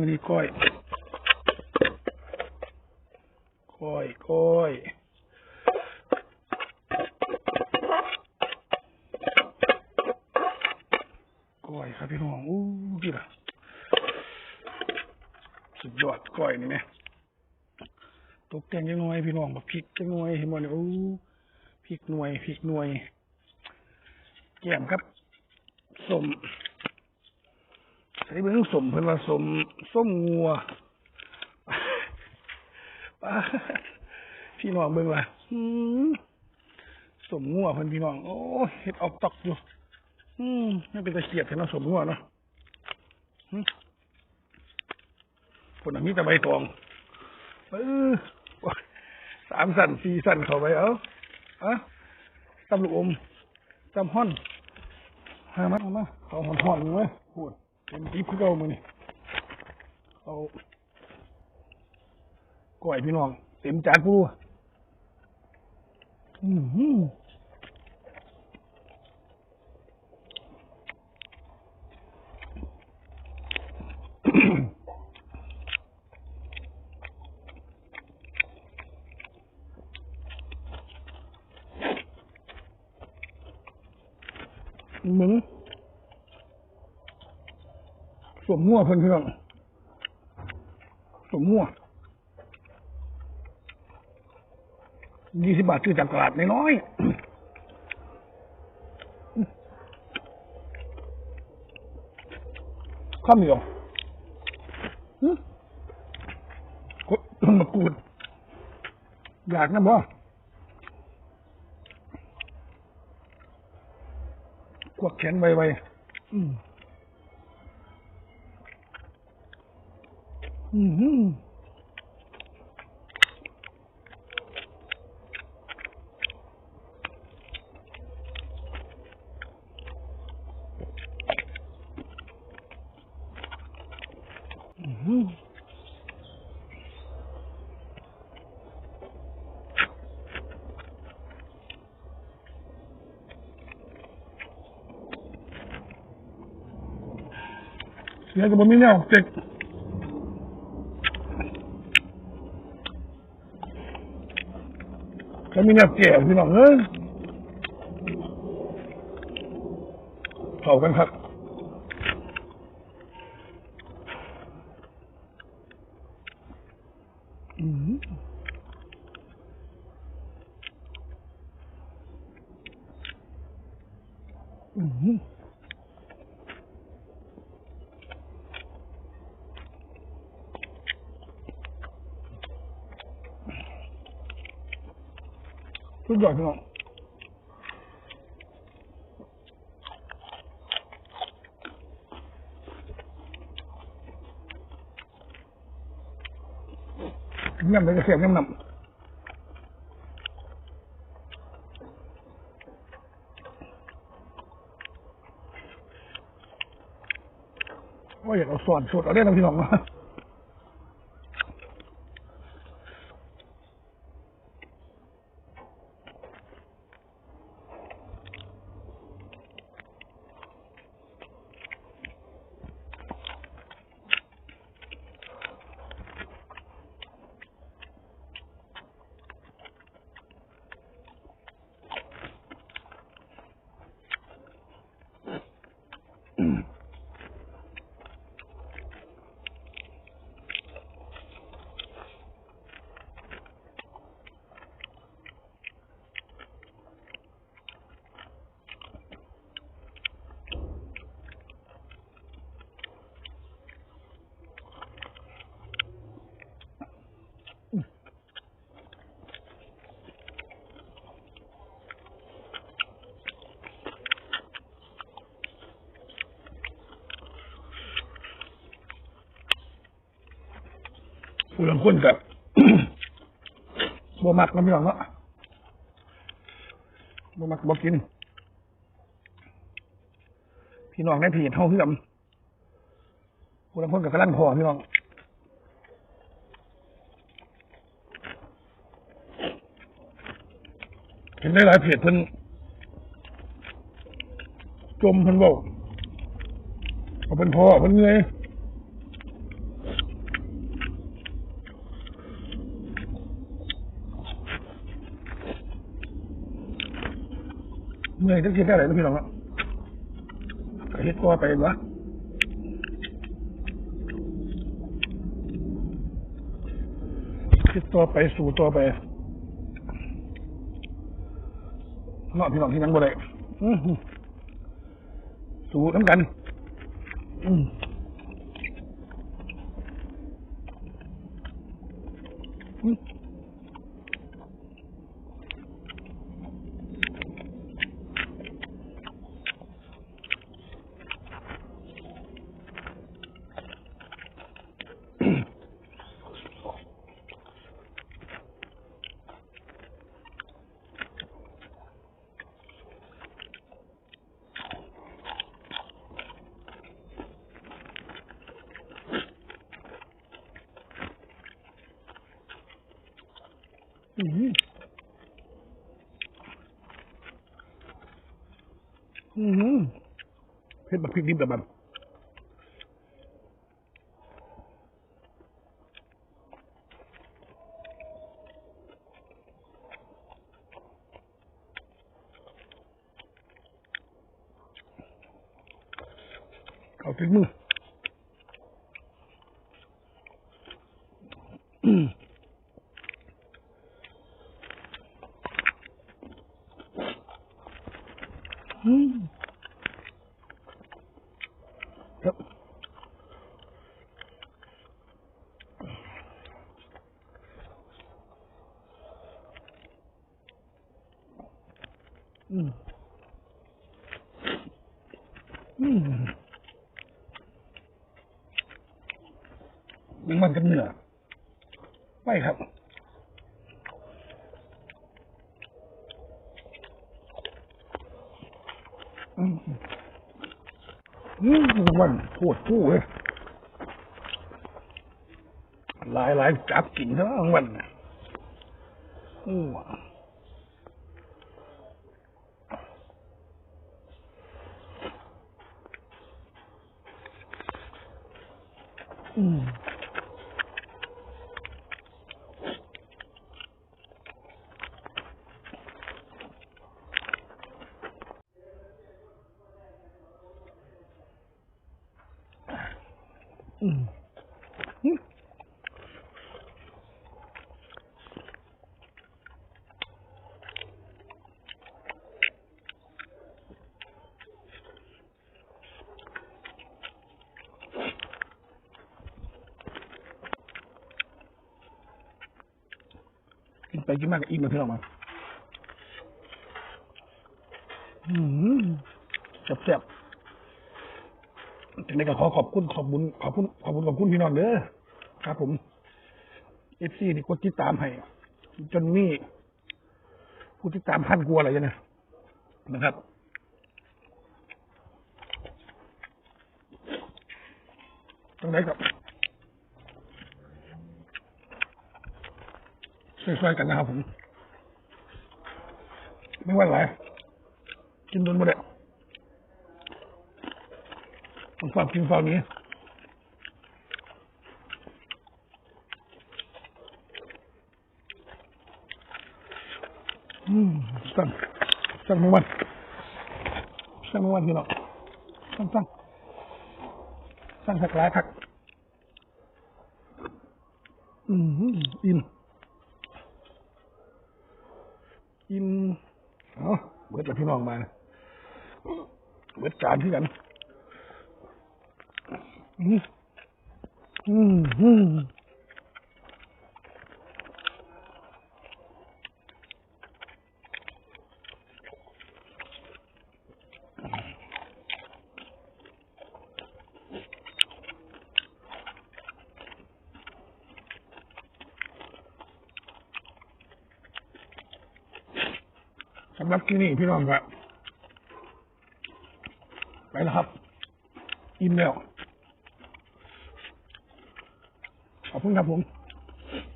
มือนี้ก้อย ก้อย ก้อยก้อยครับพี่น้อง อู้กี่ล่ะ สุดยอดก้อยนี่ไหมตกแต่งยังน้อยพี่น้องแบบพริกยังน้อยเห็นบ่เนี่ยอู้พริกหน่วยพริกหน่วยแก้มครับสม ใส่เบิ่งสมเพิ่นว่าสมส้มงัวพี่น้องเบิ่งว่าสมงัวเพิ่นพี่น้อง โอ้เฮ็ดออกตอกอยู่ อืมไม่เป็นตะเกียบเห็นเนาสมงัวเนาะคนน่ะมีแต่ใบตองเออสามสั่นสี่สั่นเข้าไปเอาอะตำลูกอมตำห่อนหามาเอามาเขาหอนหอนเลยพูด เป็นทิพย์คือเก่ามือนี่เอาก่อยพี่น้อง เต็มจานกูอือหือมึง สวมมั่วเพิ่อนเพื่อนสวมมั่วยี่สิบบาทซื้อจากตลาดน้อยๆข้าวเหนียวหึกดต้นมะกรูดอยากนะบ่กวดแขนไวๆ อืมอืมหืมอื้อหือเสียกับบ่ มีแนวเจ็กก็มีแนวแก่พี่น้องเอ้ยเข้ากันครับอืม สุดยอดพี่น้องย่ำเลยก็เสียบย่ำนำว่าอยากเอาส่วนสุดเอาได้นะพี่น้องวะ ผู้ลางคนกับบ่มักนะพี่น้องเนาะบ่มักบ่กิน พี่น้องในเพจเฮาคือกันผู้ลางคนกับกระลังพอพี่น้องเห็นได้หลายเพจเพิ่นจมเพิ่นบอกเอาเพิ่นพอเพิ่นเหนื่อย เมื่อยจะคิดได้ไรนพี่น้องเนาะก็เฮ็ดตัวไปวะคิดตัวไปสู่ตัวไปเนาะพี่น้องที่นั่งบ่ได้สู่น้ำกันอืม อืมอืมเผ็ดแบบพริกดิบแบบแบบเอาถึงมือมครับ อืมอืมมันกันเหนือไม่ครับอืมอืมวันปวดผู้เลยหลายหลายจับกินทั้งวันน่ะอืมอืมอืมอืม กินไปกินมากก็อิ่มเลยพี่น้องมาอืมแซ่บๆ ถึงได้ก็ขอขอบคุณขอบคุณขอบคุณขอบคุณขอบคุณพี่น้องเด้อครับ ผมเอฟซีนี่กดติดตามให้จนมีผู้ติดตามพันกว่าอะไรเนี่ยนะครับต้องได้กับช่วยๆกันนะครับผม ไม่ว่าอะไรกินโดนหมดเลย ต้องฝากกินฝากนี้ืมสั่งสั่งมันสั่งมันพี่น้องสั่งสั่งสั่งสักหลายผักอืมอิ่มอิ่มเอาเบิดแล้วพี่น้องมาเบิดจานที่กัน อืมอืมสำหรับที่นี่พี่น้องครับ ไปแล้วครับ อิ่มแล้ว ขอบ คุณครับผม